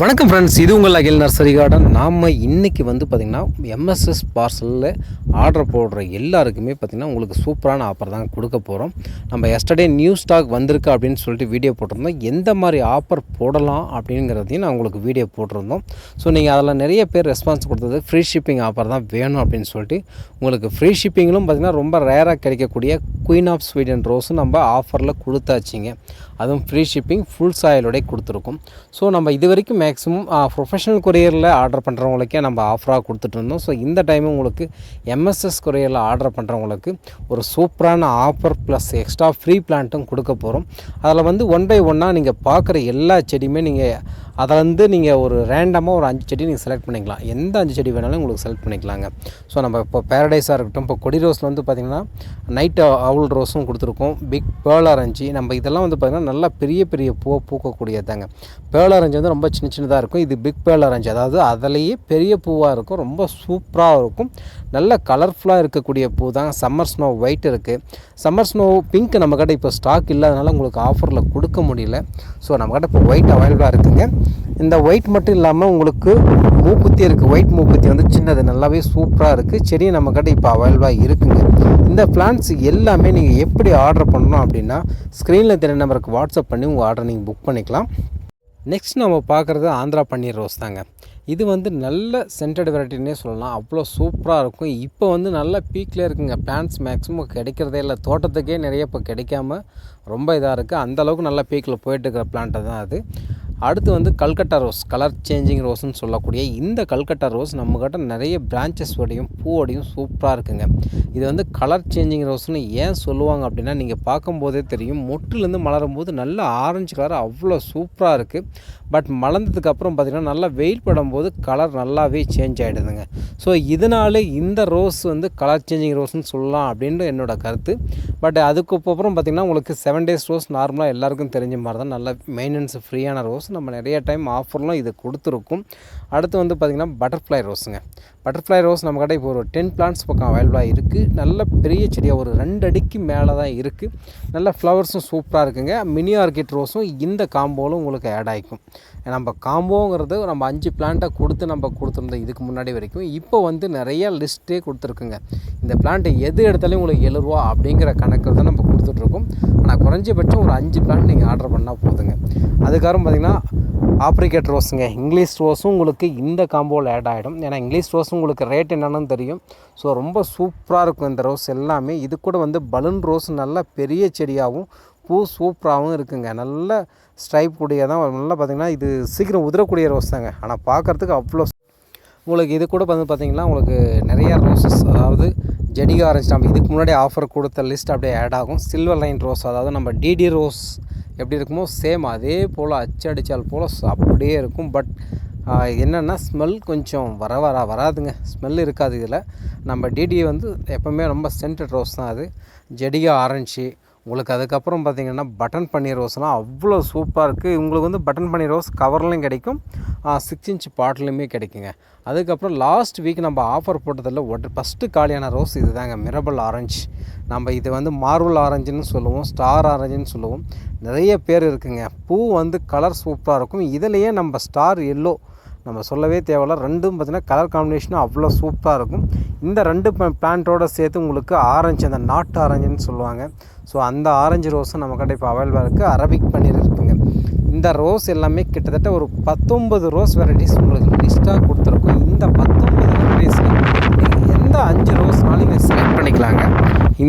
வணக்கம் ஃப்ரெண்ட்ஸ் இது உங்கள் அகில் நர்சரி கார்டன் நாம் இன்றைக்கி வந்து பார்த்திங்கன்னா எம்எஸ்எஸ் பார்சலில் ஆர்டர் போடுற எல்லாருக்குமே பார்த்திங்கன்னா உங்களுக்கு சூப்பரான ஆஃபர் தான் கொடுக்க போகிறோம் நம்ம எஸ்டர்டே நியூ ஸ்டாக் வந்திருக்கு அப்படின்னு சொல்லிட்டு வீடியோ போட்டிருந்தோம். எந்த மாதிரி ஆஃபர் போடலாம் அப்படிங்கிறதையும் நான் உங்களுக்கு வீடியோ போட்டிருந்தோம். ஸோ நீங்கள் அதில் நிறைய பேர் ரெஸ்பான்ஸ் கொடுத்தது ஃப்ரீ ஷிப்பிங் ஆஃபர் தான் வேணும் அப்படின்னு சொல்லிட்டு உங்களுக்கு ஃப்ரீ ஷிப்பிங்கிலும் பார்த்திங்கன்னா ரொம்ப ரேராக கிடைக்கக்கூடிய குயின் ஆஃப் ஸ்வீடன் ரோஸும் நம்ம ஆஃபரில் கொடுத்தாச்சிங்க. அதுவும் ஃப்ரீ ஷிப்பிங் ஃபுல் சாயலோடய கொடுத்துருக்கோம். ஸோ நம்ம இது வரைக்கும் மேக்ஸிமம் ப்ரொஃபஷனல் கொரியரில் ஆர்டர் பண்ணுறவங்களுக்கே நம்ம ஆஃபராக கொடுத்துட்டு இருந்தோம் ஸோ இந்த டைம் உங்களுக்கு எம்எஸ்எஸ் கொரியரில் ஆர்டர் பண்ணுறவங்களுக்கு ஒரு சூப்பரான ஆஃபர் ப்ளஸ் எக்ஸ்ட்ரா ஃப்ரீ பிளான்ட்டும் கொடுக்க போகிறோம் அதில் வந்து ஒன் பை ஒன்னாக நீங்கள் பார்க்குற எல்லா செடியுமே நீங்கள் அதை வந்து நீங்கள் ஒரு ரேண்டமாக ஒரு அஞ்சு செடி நீங்கள் செலக்ட் பண்ணிக்கலாம். எந்த அஞ்சு செடி வேணாலும் உங்களுக்கு செலக்ட் பண்ணிக்கலாங்க. ஸோ நம்ம இப்போ பேரடைஸாக இருக்கட்டும் இப்போ கொடி ரோஸில் வந்து பார்த்திங்கன்னா நைட் அவுல் ரோஸும் கொடுத்துருக்கோம். பிக் பேர்ல் ஆரஞ்சு நம்ம இதெல்லாம் வந்து பார்த்திங்கன்னா நல்லா பெரிய பெரிய பூ பூக்கக்கூடியதாங்க பேர்ல் ஆரஞ்சு வந்து ரொம்ப சின்ன சின்னதாக இருக்கும். இது பிக் பேர்ல் ஆரஞ்சு அதாவது அதிலேயே பெரிய பூவாக இருக்கும். ரொம்ப சூப்பராக இருக்கும். நல்ல கலர்ஃபுல்லாக இருக்கக்கூடிய பூ தான் சம்மர் ஸ்னோ ஒயிட் இருக்குது சம்மர் ஸ்னோ பிங்க் நம்மக்கிட்ட இப்போ ஸ்டாக் இல்லாதனால உங்களுக்கு ஆஃபரில் கொடுக்க முடியல. ஸோ நம்மக்கிட்ட இப்போ ஒயிட் அவைலபிளாக இருக்குதுங்க இந்த ஒயிட் மட்டும் இல்லாமல் உங்களுக்கு மூக்குத்தி இருக்குது ஒயிட் மூக்குத்தி வந்து சின்னது நல்லாவே சூப்பராக இருக்குது செடியும் நம்மக்கிட்ட இப்போ அவைலபிளாக இருக்குங்க. இந்த பிளான்ஸ் எல்லாமே நீங்கள் எப்படி ஆர்டர் பண்ணணும் அப்படின்னா ஸ்க்ரீனில் தெரிய நம்பருக்கு வாட்ஸ்அப் பண்ணி உங்கள் ஆர்டர் நீங்கள் புக் பண்ணிக்கலாம். நெக்ஸ்ட் நம்ம பார்க்குறது ஆந்திரா பன்னீர் ரோஸ் தாங்க. இது வந்து நல்ல சென்டட் வெரைட்டின்னே சொல்லலாம். அவ்வளோ சூப்பராக இருக்கும். இப்போ வந்து நல்ல பீக்கில் இருக்குங்க. பிளான்ஸ் மேக்ஸிமம் கிடைக்கிறதே இல்லை. தோட்டத்துக்கே நிறைய இப்போ கிடைக்காம ரொம்ப இதாக இருக்குது அந்தளவுக்கு நல்ல பீக்கில் போயிட்டுருக்கிற பிளான்ட்டு தான் அது. அடுத்து வந்து கல்கட்டா ரோஸ் கலர் சேஞ்சிங் ரோஸ்னு சொல்லக்கூடிய இந்த கல்கட்டா ரோஸ் நம்மக்கிட்ட நிறைய பிரான்ச்சஸோடையும் பூவோடையும் சூப்பராக இருக்குங்க. இது வந்து கலர் சேஞ்சிங் ரோஸ்னு ஏன் சொல்லுவாங்க அப்படின்னா நீங்கள் பார்க்கும்போதே தெரியும். மொட்டிலேருந்து மலரும் போது நல்ல ஆரஞ்சு கலர் அவ்வளோ சூப்பராக இருக்குது பட் மலர்ந்ததுக்கப்புறம் பார்த்திங்கன்னா நல்லா வெயில் படும்போது கலர் நல்லாவே சேஞ்ச் ஆகிடுதுங்க ஸோ இதனால இந்த ரோஸ் வந்து கலர் சேஞ்சிங் ரோஸ்னு சொல்லலாம் அப்படின்ற என்னோட கருத்து. பட் அதுக்கு அப்புறம் பார்த்திங்கன்னா உங்களுக்கு செவன் டேஸ் ரோஸ் நார்மலாக எல்லாருக்கும் தெரிஞ்ச மாதிரி தான் நல்ல மெயின்டெனன்ஸ் ஃப்ரீயான ரோஸ் நம்ம நிறைய டைம் ஆஃபர்லாம் இது கொடுத்துருக்கும். அடுத்து வந்து பார்த்திங்கன்னா பட்டர்ஃப்ளை ரோஸுங்க. பட்டர்ஃப்ளை ரோஸ் நம்ம கடை இப்போ ஒரு டென் பிளான்ட்ஸ் பக்கம் அவைலபிளாக இருக்குது நல்ல பெரிய செடியாக ஒரு ரெண்டு அடிக்கு மேலே தான் இருக்குது நல்ல ஃப்ளவர்ஸும் சூப்பராக இருக்குங்க. மினி ஆர்கிட் ரோஸும் இந்த காம்போவிலும் உங்களுக்கு ஆட் ஆகிக்கும் நம்ம காம்போங்கிறது நம்ம அஞ்சு பிளான்ட்டை கொடுத்து நம்ம கொடுத்துருந்தோம் இதுக்கு முன்னாடி வரைக்கும் இப்போ வந்து நிறைய லிஸ்ட்டே கொடுத்துருக்குங்க. இந்த பிளான்ட்டை எது எடுத்தாலும் உங்களுக்கு எழுபது ரூபா அப்படிங்கிற கணக்கில் தான் நம்ம கொடுத்துட்ருக்கோம் ஆனால் குறைஞ்சபட்சம் ஒரு அஞ்சு பிளான்ட் நீங்கள் ஆர்டர் பண்ணால் போதுங்க. அதுக்கப்புறம் பார்த்திங்கன்னா ஆப்ரிகேட் ரோஸுங்க. இங்கிலீஷ் ரோஸும் உங்களுக்கு இந்த காம்போவில் ஆட் ஆகிடும் ஏன்னா இங்கிலீஷ் ரோஸும் உங்களுக்கு ரேட் என்னென்னு தெரியும். ஸோ ரொம்ப சூப்பராக இருக்கும் இந்த ரோஸ் எல்லாமே. இது கூட வந்து பலூன் ரோஸ் நல்ல பெரிய செடியாகவும் பூ சூப்பராகவும் இருக்குங்க. நல்ல ஸ்ட்ரைப் கூடிய தான் நல்லா பார்த்திங்கன்னா இது சீக்கிரம் உதிரக்கூடிய ரோஸ் தாங்க. ஆனால் பார்க்குறதுக்கு அவ்வளோ உங்களுக்கு இது கூட வந்து பார்த்திங்கன்னா உங்களுக்கு நிறையா ரோஸஸ் அதாவது ஜெடிகா ஆரஞ்சு நம்ம இதுக்கு முன்னாடி ஆஃபர் கொடுத்த லிஸ்ட் அப்படியே ஆட் ஆகும். சில்வர் லைன் ரோஸ் அதாவது நம்ம டிடி ரோஸ் எப்படி இருக்குமோ சேம் அதே போல் அச்சடித்தால் போல் அப்படியே இருக்கும். பட் என்னென்னா ஸ்மெல் கொஞ்சம் வர வர வராதுங்க. ஸ்மெல் இருக்காது இதில். நம்ம டிடி வந்து எப்போவுமே ரொம்ப சென்டட் ரோஸ் தான் அது. ஜெடிகா ஆரஞ்சு உங்களுக்கு அதுக்கப்புறம் பார்த்திங்கன்னா பட்டன் பன்னீர் ரோஸ்லாம் அவ்வளோ சூப்பராக இருக்குது உங்களுக்கு வந்து பட்டன் பன்னீர் ரோஸ் கவர்லையும் கிடைக்கும். சிக்ஸ் இன்ச் பாட்டிலுமே கிடைக்குங்க. அதுக்கப்புறம் லாஸ்ட் வீக் நம்ம ஆஃபர் போட்டதில் ஒட் ஃபஸ்ட்டு காலியான ரோஸ் இது தாங்க மிரபல் ஆரஞ்சு நம்ம இது வந்து மார்வல் ஆரஞ்சுன்னு சொல்லுவோம் ஸ்டார் ஆரஞ்சுன்னு சொல்லுவோம். நிறைய பேர் இருக்குங்க. பூ வந்து கலர் சூப்பராக இருக்கும். இதுலேயே நம்ம ஸ்டார் எல்லோ நம்ம சொல்லவே தேவையில்ல. ரெண்டும் பார்த்திங்கன்னா கலர் காம்பினேஷனும் அவ்வளோ சூப்பராக இருக்கும். இந்த ரெண்டு பிளான்ட்டோடு சேர்த்து உங்களுக்கு ஆரஞ்சு அந்த நாட்டு ஆரஞ்சுன்னு சொல்லுவாங்க. ஸோ அந்த ஆரஞ்சு ரோஸும் நம்ம கிட்ட இப்போ அவைலபிளாக இருக்குது அரபிக் பன்னீர் இருக்குங்க. இந்த ரோஸ் எல்லாமே கிட்டத்தட்ட ஒரு பத்தொம்பது ரோஸ் வெரைட்டிஸ் உங்களுக்கு லிஸ்ட்டாக கொடுத்துருக்கோம். இந்த பத்தொம்பது வெரைட்டிஸில் எந்த அஞ்சு ரோஸ்னாலும் நீங்கள் செலக்ட் பண்ணிக்கலாங்க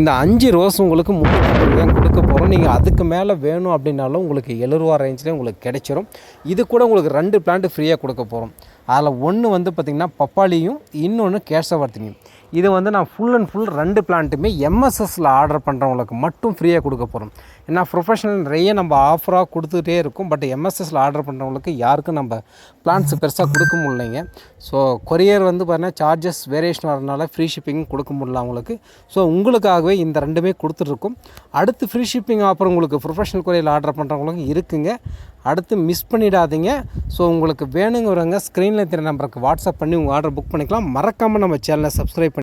இந்த அஞ்சு ரோஸ் உங்களுக்கு முப்பது கொடுக்க போகிறோம் நீங்கள் அதுக்கு மேலே வேணும் அப்படின்னாலும் உங்களுக்கு எழுபதுவா ரேஞ்சில் உங்களுக்கு கிடைச்சிரும். இது கூட உங்களுக்கு ரெண்டு பிளான்ட் ஃப்ரீயாக கொடுக்க போகிறோம் அதில் ஒன்று வந்து பார்த்திங்கன்னா பப்பாளியும் இன்னொன்று கேசவர்த்தினியும். இது வந்து நான் ஃபுல் அண்ட் ஃபுல் ரெண்டு பிளான்ட்டுமே எம்எஸ்எஸில் ஆர்டர் பண்ணுறவங்களுக்கு மட்டும் ஃப்ரீயாக கொடுக்க போகிறோம் ஏன்னா ப்ரொஃபஷனல் நிறைய நம்ம ஆஃபராக கொடுத்துட்டே இருக்கும். பட் எம்எஸ்எஸில் ஆர்டர் பண்ணுறவங்களுக்கு யாருக்கும் நம்ம பிளான்ஸ் பெருசாக கொடுக்க முடியலைங்க. ஸோ கொரியர் வந்து பார்த்தீங்கன்னா சார்ஜஸ் வேரியேஷன் வரனால ஃப்ரீ ஷிப்பிங் கொடுக்க முடியல அவங்களுக்கு. ஸோ உங்களுக்காகவே இந்த ரெண்டுமே கொடுத்துட்ருக்கோம் அடுத்து ஃப்ரீ ஷிப்பிங் ஆஃபர் உங்களுக்கு ப்ரொஃபஷனல் கொரியரில் ஆர்டர் பண்ணுறவங்களுக்கு இருக்குங்க. அடுத்து மிஸ் பண்ணிடாதீங்க. ஸோ உங்களுக்கு வேணுங்கிறவங்க ஸ்க்ரீனில் தெரிய நம்பருக்கு வாட்ஸ்அப் பண்ணி உங்கள் ஆர்டர் புக் பண்ணிக்கலாம். மறக்காமல் நம்ம சேனலை சப்ஸ்கிரைப் பண்ணி